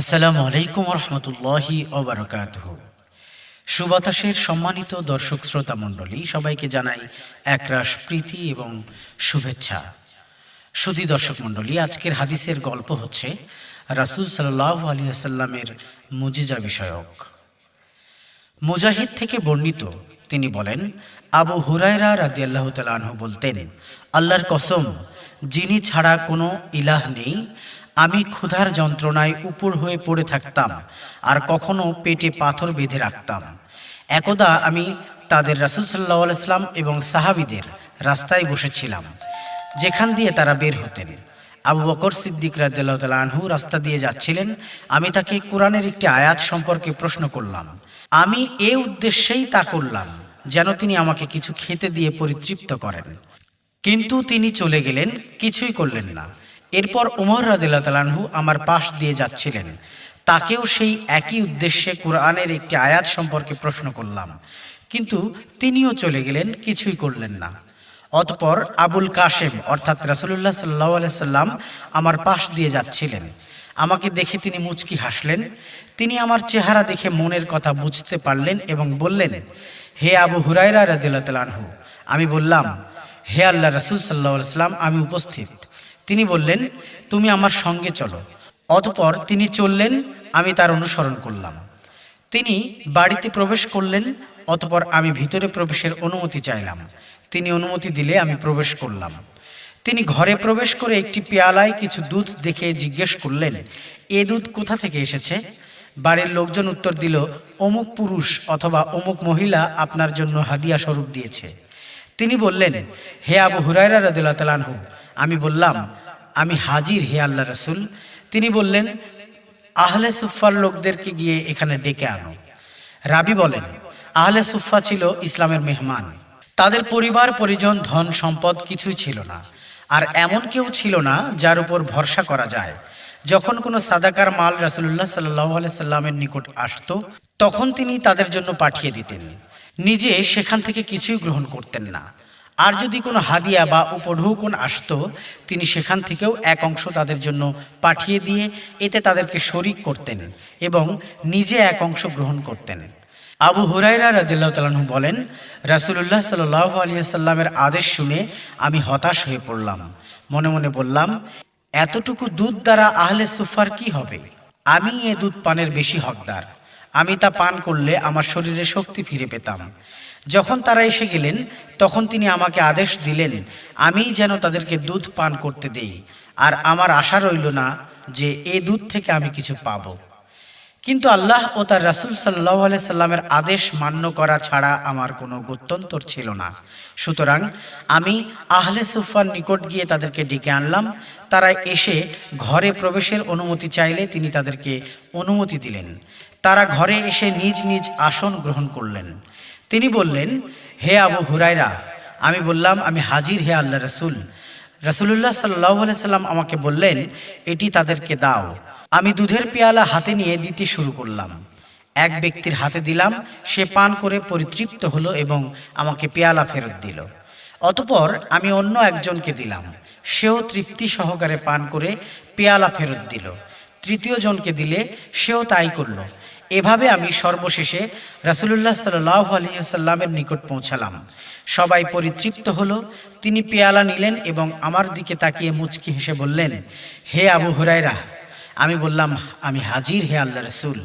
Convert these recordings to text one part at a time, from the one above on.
আসসালামু আলাইকুম রহমতুল্লাহি ওবরকাত সুবাতাসের সম্মানিত দর্শক শ্রোতা মণ্ডলী, সবাইকে জানাই একরাশ প্রীতি এবং শুভেচ্ছা। সুধী দর্শক মণ্ডলী, আজকের হাদিসের গল্প হচ্ছে রাসূল সাল্লাহ আলী আসাল্লামের মুজিজা বিষয়ক। মুজাহিদ থেকে বর্ণিত, তিনি বলেন, আবু হুরায়রা রাদি আল্লাহ তালাহ বলতেন, আল্লাহর কসম, যিনি ছাড়া কোনো ইলাহ নেই আমি ক্ষুধার যন্ত্রণায় উপর হয়ে পড়ে থাকতাম আর কখনো পেটে পাথর বেঁধে রাখতাম। একদা আমি তাদের রাসুল সাল্লাহ আলাইসলাম এবং সাহাবিদের রাস্তায় বসেছিলাম, যেখান দিয়ে তারা বের হতেন। আবু বকর সিদ্দিক তালা আনহু রাস্তা দিয়ে যাচ্ছিলেন। আমি তাকে কোরআনের একটি আয়াত সম্পর্কে প্রশ্ন করলাম। আমি এ উদ্দেশ্যেই তা করলাম যেন তিনি আমাকে কিছু খেতে দিয়ে পরিতৃপ্ত করেন। কিন্তু তিনি চলে গেলেন, কিছুই করলেন না। এরপর উমর তালানহু আমার পাশ দিয়ে যাচ্ছিলেন। তাকেও সেই একই উদ্দেশ্যে কোরআনের একটি আয়াত সম্পর্কে প্রশ্ন করলাম। কিন্তু তিনিও চলে গেলেন, কিছুই করলেন না। অতপর আবুল কাশেম, অর্থাৎ রাসুলুল্লাহ সাল্লাহ সাল্লাম আমার পাশ দিয়ে যাচ্ছিলেন। আমাকে দেখে তিনি মুচকি হাসলেন। তিনি আমার চেহারা দেখে মনের কথা বুঝতে পারলেন এবং বললেন, হে আবু হুরাইরা রাদিল্লাহু আমি বললাম, হে আল্লাহ রসুল সাল্লাহ সাল্লাম আমি উপস্থিত। তিনি বললেন, তুমি আমার সঙ্গে চলো। অতপর তিনি চললেন, আমি তার অনুসরণ করলাম। তিনি বাড়িতে প্রবেশ করলেন, অতপর আমি ভিতরে প্রবেশের অনুমতি চাইলাম। তিনি অনুমতি দিলে আমি প্রবেশ করলাম। তিনি ঘরে প্রবেশ করে একটি পেয়ালায় কিছু দুধ দেখে জিজ্ঞেস করলেন, এ দুধ কোথা থেকে এসেছে? বাড়ির লোকজন উত্তর দিল, অমুক পুরুষ অথবা অমুক মহিলা আপনার জন্য হাদিয়া স্বরূপ দিয়েছে। তিনি বললেন, হে আবু হুরাইরা রাদিল্লাহ তালানহু আমি বললাম, আমি হাজির, হে আল্লাহ রসুল। তিনি বললেন, আহলে সুফার লোকদেরকে গিয়ে এখানে ডেকে আনো। রাবি বলেন, আহলে সুফা ছিল ইসলামের মেহমান। তাদের পরিবার, পরিজন, ধন, সম্পদ কিছুই ছিল না। আর এমন কেউ ছিল না যার উপর ভরসা করা যায়। যখন কোনো সাদাকার মাল রাসুল্লাহ সাল্লাহ সাল্লামের নিকট আসতো, তখন তিনি তাদের জন্য পাঠিয়ে দিতেন। নিজে সেখান থেকে কিছুই গ্রহণ করতেন না। আর যদি কোনো হাদিয়া বা উপঢৌকন আসত, তিনি সেখান থেকেও এক অংশ তাদের জন্য পাঠিয়ে দিয়ে এতে তাদেরকে শরিক করতেন এবং নিজে এক অংশ গ্রহণ করতেন। আবু হুরাইরা রাদিল্লাহ তালাহু বলেন, রাসুলুল্লাহ সাল্লাহ আলিয়াল্লামের আদেশ শুনে আমি হতাশ হয়ে পড়লাম। মনে মনে বললাম, এতটুকু দুধ দ্বারা আহলে সুফার কি হবে? আমি এ দুধ পানের বেশি হকদার। আমি তা পান করলে আমার শরীরে শক্তি ফিরে পেতাম। যখন তারা এসে গেলেন, তখন তিনি আমাকে আদেশ দিলেন, আমি যেন তাদেরকে দুধ পান করতে দেই। আর আমার আশা রইল না যে এ দুধ থেকে আমি কিছু পাব। কিন্তু আল্লাহ ও তার রাসুল সাল্লাহ সাল্লামের আদেশ মান্য করা ছাড়া আমার কোনো গত্যন্তর ছিল না। সুতরাং আমি আহলে সুফার নিকট গিয়ে তাদেরকে ডেকে আনলাম। তারা এসে ঘরে প্রবেশের অনুমতি চাইলে তিনি তাদেরকে অনুমতি দিলেন। তারা ঘরে এসে নিজ নিজ আসন গ্রহণ করলেন। তিনি বললেন, হে আবু হুরাইরা আমি বললাম, আমি হাজির হে আল্লাহ রসুল। রসুল্লাহ সাল্লাহ সাল্লাম আমাকে বললেন, এটি তাদেরকে দাও। আমি দুধের পেয়ালা হাতে নিয়ে দিতে শুরু করলাম। এক ব্যক্তির হাতে দিলাম, সে পান করে পরিতৃপ্ত হলো এবং আমাকে পেয়ালা ফেরত দিল। অতপর আমি অন্য একজনকে দিলাম। সেও তৃপ্তি সহকারে পান করে পেয়ালা ফেরত দিল। তৃতীয় জনকে দিলে সেও তাই করল। এভাবে আমি সর্বশেষে রাসুলুল্লাহ সাল্লাহ আলহিহাল্লামের নিকট পৌঁছালাম। সবাই পরিতৃপ্ত হলো, তিনি পেয়ালা নিলেন এবং আমার দিকে তাকিয়ে মুচকি হেসে বললেন, হে আবু হুরাইরা আমি বললাম, আমি হাজির হে আল্লাহ রসুল।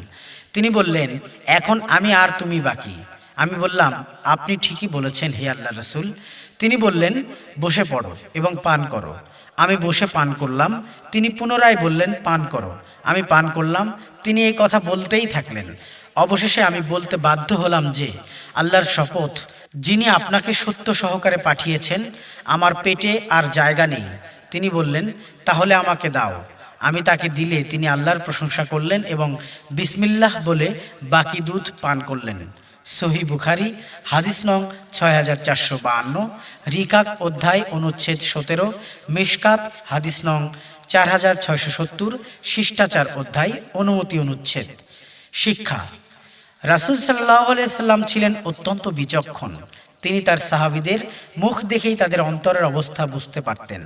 তিনি বললেন, এখন আমি আর তুমি বাকি। আমি বললাম, আপনি ঠিকই বলেছেন হে আল্লাহ রসুল। তিনি বললেন, বসে পড়ো এবং পান করো। আমি বসে পান করলাম, তিনি পুনরায় বললেন, পান করো। আমি পান করলাম। তিনি এই কথা বলতেই থাকলেন। অবশেষে আমি বলতে বাধ্য হলাম যে, আল্লাহর শপথ, যিনি আপনাকে সত্য সহকারে পাঠিয়েছেন, আমার পেটে আর জায়গা নেই। তিনি বললেন, তাহলে আমাকে দাও। আমি তাকে দিলে তিনি আল্লাহর প্রশংসা করলেন এবং বিসমিল্লাহ বলে বাকি দুধ পান করলেন। সহি বুখারি, হাদিস নং ছয় হাজার চারশো বাহান্ন, রিকাক অধ্যায় অনুচ্ছেদ সতেরো, মিশকাত হাদিস নং চার হাজার ছয়শো সত্তর, শিষ্টাচার অধ্যায় অনুমতি অনুচ্ছেদ। শিক্ষা, রাসুল সাল্লাহ সাল্লাম ছিলেন অত্যন্ত বিচক্ষণ। তিনি তার সাহাবিদের মুখ দেখেই তাদের অন্তরের অবস্থা বুঝতে পারতেন।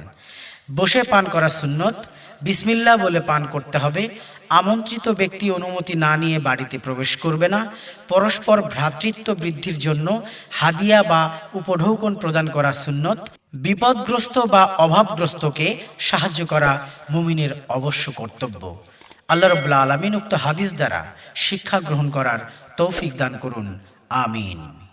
বসে পান করা সুন্নত। বিসমিল্লা বলে পান করতে হবে। আমন্ত্রিত ব্যক্তি অনুমতি না নিয়ে বাড়িতে প্রবেশ করবে না। পরস্পর ভ্রাতৃত্ব বৃদ্ধির জন্য হাদিয়া বা উপঢৌকন প্রদান করা সুন্নত। বিপদগ্রস্ত বা অভাবগ্রস্তকে সাহায্য করা মুমিনের অবশ্য কর্তব্য। আল্লাহ রব্লা আলমিন উক্ত হাদিস দ্বারা শিক্ষা গ্রহণ করার তৌফিক দান করুন। আমিন।